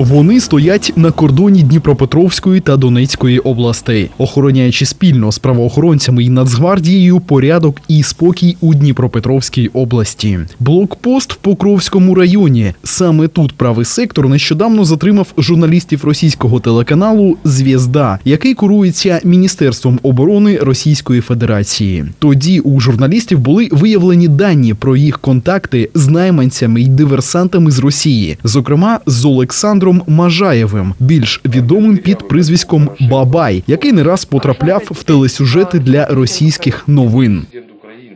Вони стоять на кордоні Дніпропетровської та Донецької областей, охороняючи спільно з правоохоронцями і Нацгвардією порядок і спокій у Дніпропетровській області. Блокпост в Покровському районі. Саме тут правий сектор нещодавно затримав журналістів російського телеканалу Звізда, який курується Міністерством оборони Російської Федерації. Тоді у журналістів були виявлені дані про їх контакти з найманцями й диверсантами з Росії, зокрема з Олександром Мажаєвим, більш відомим під прізвиськом Бабай, який не раз потрапляв в телесюжети для російських новин.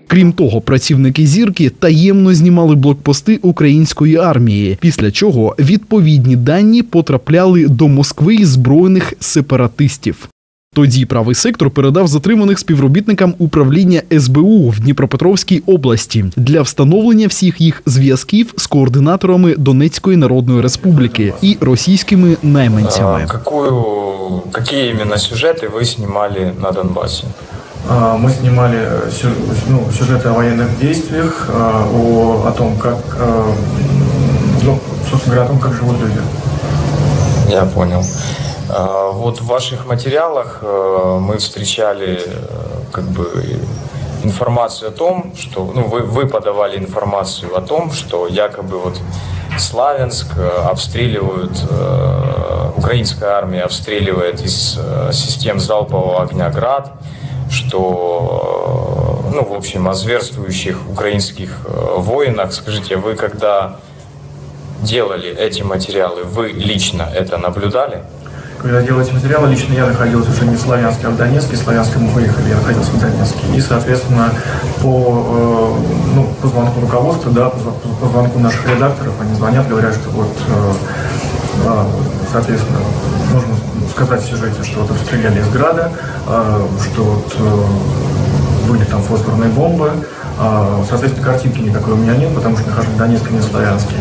Крім того, працівники зірки таємно знімали блокпости української армії, після чого відповідні дані потрапляли до Москви із збройних сепаратистів. Тоді правий сектор передав затриманих співробітникам управління СБУ в Дніпропетровській області для встановлення всіх їх зв'язків з координаторами Донецької Народної Республіки і російськими найманцями. А Какую, какие именно сюжеты вы снимали на Донбассе? А, Мы снимали э, сю- ну, сюжеты о военных действиях, а, о, о том, как, а, ну, собственно говоря, о том, как живут люди. Я понял. А, Вот в ваших материалах э, мы встречали э, как бы информацию о том, что ну, вы, вы подавали информацию о том, что якобы вот Славянск э, обстреливают, украинская армия обстреливает из систем залпового огня град, что, ну, в общем, о зверствующих украинских воинах. Скажите, вы когда делали эти материалы, вы лично это наблюдали? Когда делал эти материалы, лично я находился уже не в Славянске, а в Донецке. Из Славянска мы выехали, я находился в Донецке. И, соответственно, по, э, ну, по звонку руководства, да, по, зв- по звонку наших редакторов, они звонят, говорят, что вот, э, э, соответственно, нужно сказать в сюжете, что вот обстреляли из града, что вот были там фосфорные бомбы. Соответственно, картинки никакой у меня нет, потому что нахожусь в Донецке, не Славянске.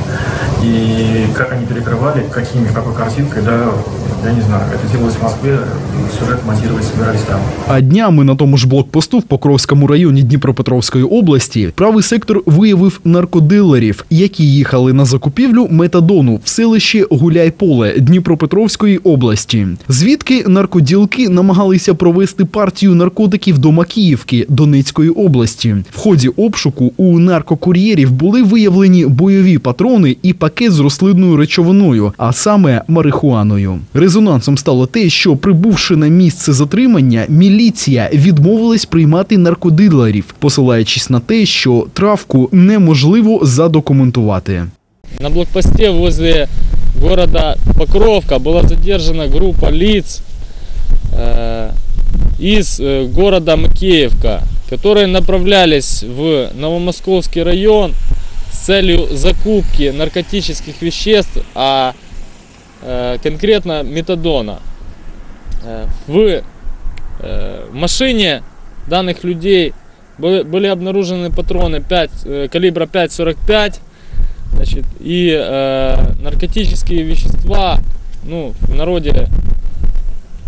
И как они перекрывали, какими, какой картинкой, да, я не знаю. Это делалось в Москве, сюжет монтировать собирались там. А днями на тому ж блокпосту в Покровському районі Дніпропетровської області правий сектор виявив наркодилерів, які їхали на закупівлю метадону в селище Гуляйполе Дніпропетровської області. Звідки наркоділки намагалися провести партію наркотиків до Макіївки Донецької області. В ході обшуку у наркокур'єрів були виявлені бойові патрони і пакет з рослинною речовиною, а саме марихуаною. Резонансом стало те, що прибувши на місце затримання, міліція відмовилась приймати наркодилерів, посилаючись на те, що травку неможливо задокументувати. На блокпосте возле города Покровка была задержана группа лиц э, из э, города Макеевка, которые направлялись в Новомосковский район с целью закупки наркотических веществ, а э, конкретно метадона. Э, в э, машине данных людей были, обнаружены патроны 5, э, калибра 5,45 Значит, и э, наркотические вещества, ну, в народе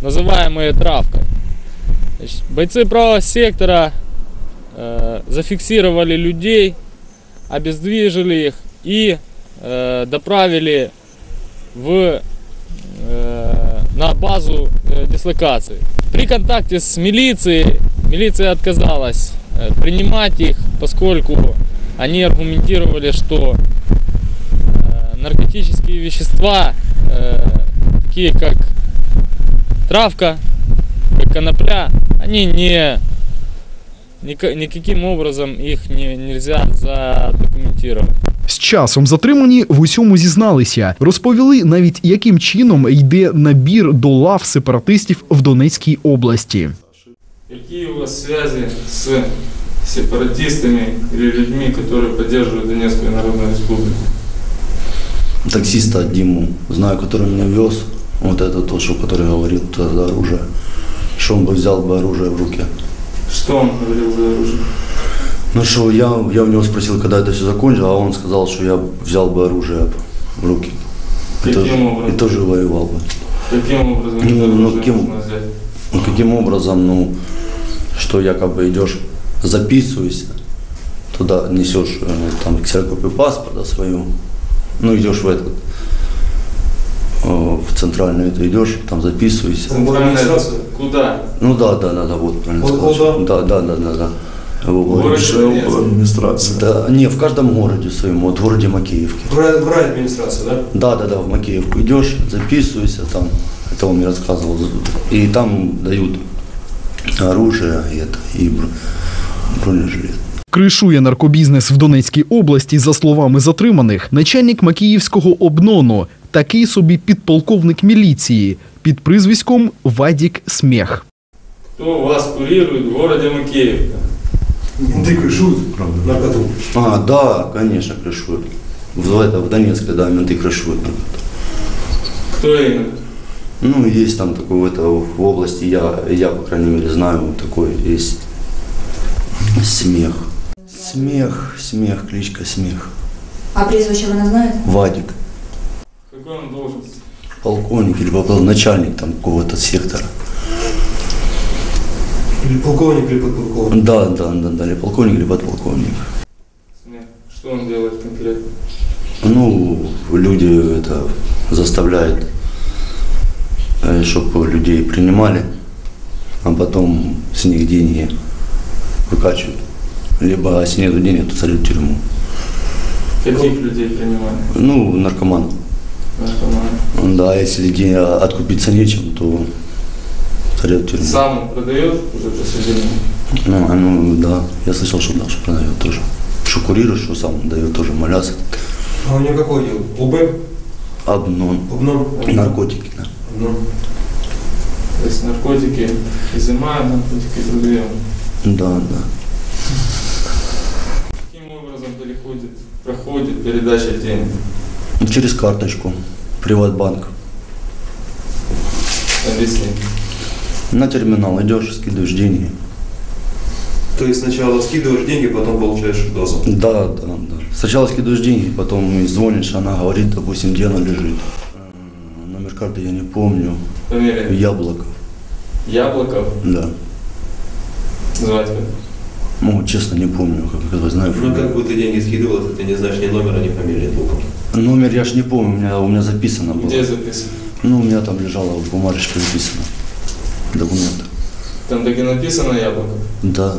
называемые травкой. Значит, бойцы правого сектора э, зафиксировали людей, обездвижили их и э, доправили в, э, на базу дислокации. При контакте с милицией, милиция отказалась э, принимать их, поскольку они аргументировали, что э, наркотические вещества, э, такие как травка, как конопля, они не ника- никаким образом их не, нельзя задокументировать. З часом затримані в усьому зізналися, розповіли навіть яким чином йде набір до лав сепаратистів в Донецькій області. Какие у вас связи с сепаратистами или людьми, которые поддерживают Донецкую Народную Республику? таксиста Диму, знаю, который меня вез, вот это тот, что, который говорил про оружие, что он бы взял бы оружие в руки. Что он говорил за оружие? Ну что, я, я у него спросил, когда это все закончилось, а он сказал, что я взял бы оружие в руки. И Каким тоже, образом? и тоже воевал бы. Каким образом Ну, ну, взять? Ну каким образом, ну, что якобы идешь, записываешься, туда несешь э, там ксерокопию паспорта свою, ну идешь в этот, э, в центральную это идешь, там записывайся. Центральная куда? Ну да, да, да, да, вот правильно Вот сказал. куда? Да, да, да, да, да. Вот. Город Донецк. администрация. Да, не, в каждом городе своем, вот в городе Макеевке. В администрация, да? Да, да, да, в Макеевку идешь, записывайся там, это он мне рассказывал, и там дают оружие и это, и бро- бронежилет. Кришує наркобізнес в Донецькій області, за словами затриманих, начальник Макіївського обнону, такий собі підполковник міліції під призвиськом Вадік Сміх. Кто вас курирует в городе Макеевка? Менты крышуют, правда, наркоту. А, да, конечно, крышуют. В, это, в Донецке, да, менты крышуют. Кто именно? Ну, есть там такой в, это, в области, я, я, по крайней мере, знаю, вот такой есть смех. Смех, смех, кличка смех. А прізвище ви не знаєте? Вадик, Какой он должность? полковник или начальник там какого-то сектора. Или полковник, или подполковник. Да, да, да, да, или полковник, или подполковник. Что он делает конкретно? Ну, люди это заставляют, чтобы людей принимали, а потом с них деньги выкачивают. Либо если нет денег, то садят в тюрьму. Каких людей принимали? Ну, наркоман. Наркоманы. Да, если деньги откупиться нечем, то в тюрьму. Сам он продает уже посудимый? Ну, а ну, да, я слышал, что да, что продает тоже. Что курирует, что сам дает тоже маляс. А у него какой дело? УБ? Обнон. Обном? Наркотики, да. Обном. То есть наркотики изымаем, наркотики продаем. Да, да. Каким образом переходит, проходит передача денег? Через карточку. Приватбанк. Объясни. На терминал идешь, скидываешь деньги. То есть сначала скидываешь деньги, потом получаешь дозу. Да, да, да. Сначала скидываешь деньги, потом звонишь, она говорит, допустим, где она лежит. Э, Номер карты я не помню. Фамилия? Яблоков, Яблоков? да. Звать как? Ну, честно, не помню, как это знаю. Ну как бы ты деньги скидывал, если ты не знаешь ни номера, ни фамилии толком. Номер я ж не помню, у меня, у меня записано было. Где записано? Ну, у меня там лежало в бумажечке записано. Документ. Там таки написано Яблоков? Да.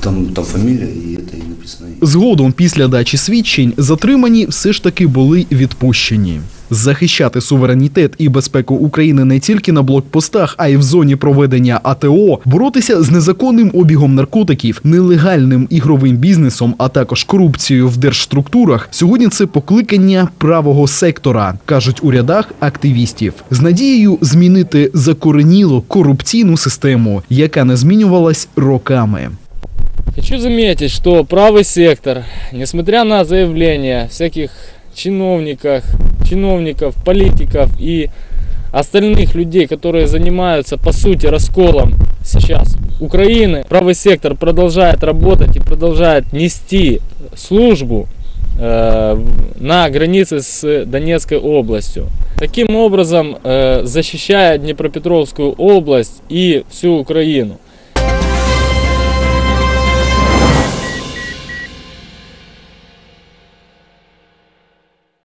Там, там фамілія і це і написано. Згодом, після дачі свідчень, затримані все ж таки були відпущені. Захищати суверенітет і безпеку України не тільки на блокпостах, а й в зоні проведення АТО, боротися з незаконним обігом наркотиків, нелегальним ігровим бізнесом, а також корупцією в держструктурах. Сьогодні це покликання правого сектора, кажуть у рядах активістів, з надією змінити закоренілу корупційну систему, яка не змінювалась роками. Хочу заметить, что правый сектор, несмотря на заявления всяких чиновников, чиновников, политиков и остальных людей, которые занимаются по сути расколом сейчас Украины, правый сектор продолжает работать и продолжает нести службу э, на границе с Донецкой областью. Таким образом, э, защищая Днепропетровскую область и всю Украину.